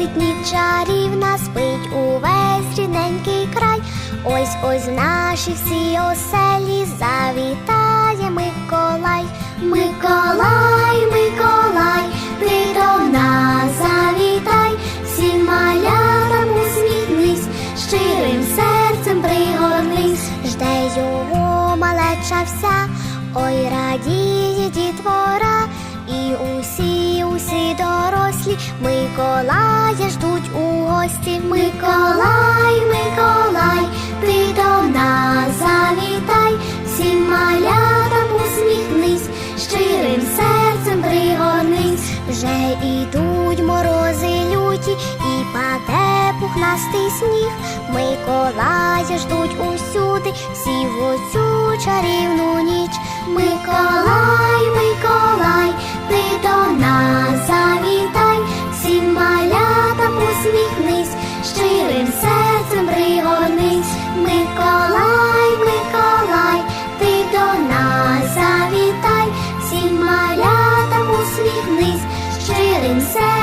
світить ніч чарівна, спить увесь рідненький край. Ось ось в наші всі оселі завітає Миколай. Миколай, Миколай, ти до нас завітай, всім малятам усміхнись, щирим серцем пригорнись, жде його малеча вся, ой радіє дітвора, дорослі Миколая ждуть у гості. Миколай, Миколай, ти до нас завітай, всім малятам усміхнись, щирим серцем пригорнись, вже ідуть морози люті, і паде пухнастий сніг. Миколая ждуть усюди, всі в оцю чарівну ніч. Всім